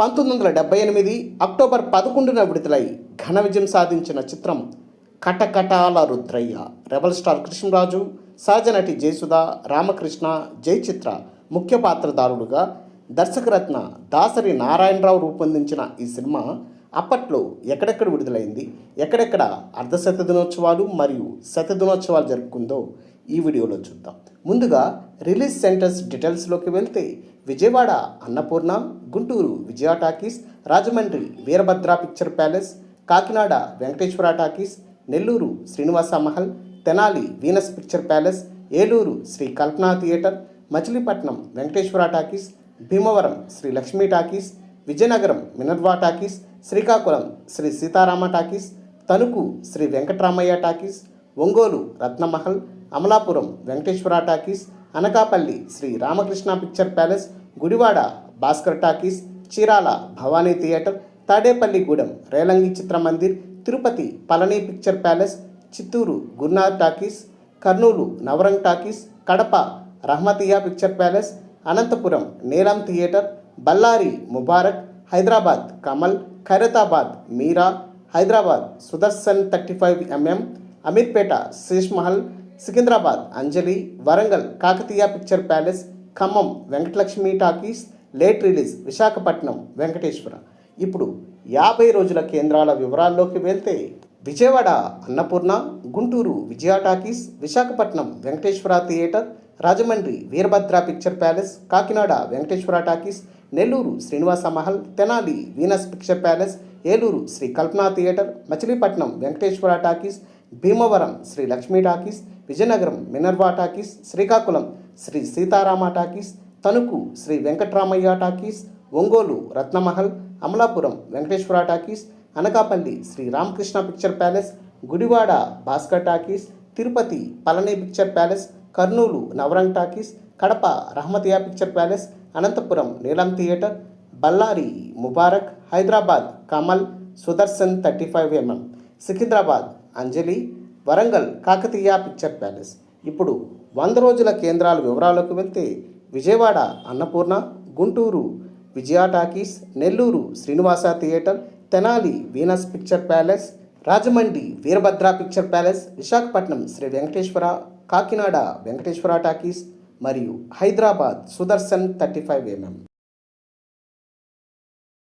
పంతొమ్మిది వందల డెబ్బై ఎనిమిది అక్టోబర్ పదకొండున విడుదలై ఘన విజయం సాధించిన చిత్రం కటకటాల రుద్రయ్య రెబల్ స్టార్ కృష్ణరాజు సహజనటి జయసుధ రామకృష్ణ జయచిత్ర ముఖ్య పాత్రధారుడుగా దర్శకరత్న దాసరి నారాయణరావు రూపొందించిన ఈ సినిమా అప్పట్లో ఎక్కడెక్కడ విడుదలైంది ఎక్కడెక్కడ అర్ధశత దినోత్సవాలు మరియు శత దినోత్సవాలు జరుపుకుందో ఈ వీడియోలో చూద్దాం. ముందుగా రిలీజ్ సెంటర్స్ డీటెయిల్స్లోకి వెళ్తే Vijayawada Annapurna Guntur Vijaya talkies Rajahmundry Veerabhadra picture palace Kakinada Venkateswara talkies Nellore Srinivasa Mahal Tenali Venus picture palace Eluru Sri Kalpana theatre Machilipatnam Venkateswara talkies Bhimavaram Sri Lakshmi talkies Vizianagaram Minerva talkies Srikakulam Sri Seetharama talkies Tanuku Sri Venkataramaiah talkies Ongole Ratnamahal Amalapuram Venkateswara talkies Anakapalle Sri Ramakrishna picture palace Gudivada Bhaskar talkies Chirala Bhavani theatre Tadepalligudem Relangi Chitramandir Tirupati Palani picture palace Chittoor Gurunath talkies Kurnool Navrang talkies Kadapa Rahmathia picture palace Anantapur Neelam theatre Ballari Mubarak Hyderabad Kamal Khairatabad Meera Hyderabad Sudarshan thirty five MM Ameerpet Sesh Mahal Secunderabad Anjali Warangal Kakatiya picture palace Khammam Venkatalakshmi talkies late release Visakhapatnam Venkateswara. ఇప్పుడు యాభై రోజుల కేంద్రాల వివరాల్లోకి వెళ్తే Vijayawada Annapurna Guntur Vijaya talkies Visakhapatnam Venkateswara theatre Rajahmundry Veerabhadra picture palace Kakinada Venkateswara talkies Nellore Srinivasa Mahal Tenali Venus picture palace Eluru Sri Kalpana theatre Machilipatnam Venkateswara talkies Bhimavaram Sri Lakshmi talkies Vizianagaram Minerva talkies Srikakulam Sri Seetharama talkies Tanuku Sri Venkatramaiah talkies Ongole Ratnamahal Amalapuram Venkateswara talkies Anakapalle Sri Ramakrishna picture palace Gudivada Bhaskar talkies Tirupati Palani picture palace Kurnool Navrang talkies Kadapa Rahmathia picture palace Anantapur Neelam theatre Ballari Mubarak Hyderabad Kamal Sudarshan thirty five MM Secunderabad Anjali Warangal Kakatiya picture palace. ఇప్పుడు వంద రోజుల కేంద్రాల వివరాలకు వెళ్తే Vijayawada Annapurna Guntur Vijaya talkies Nellore Srinivasa theatre Tenali Venus picture palace Rajahmundry Veerabhadra picture palace Visakhapatnam Sri Venkateswara Kakinada Venkateswara talkies మరియు Hyderabad Sudarshan thirty five MM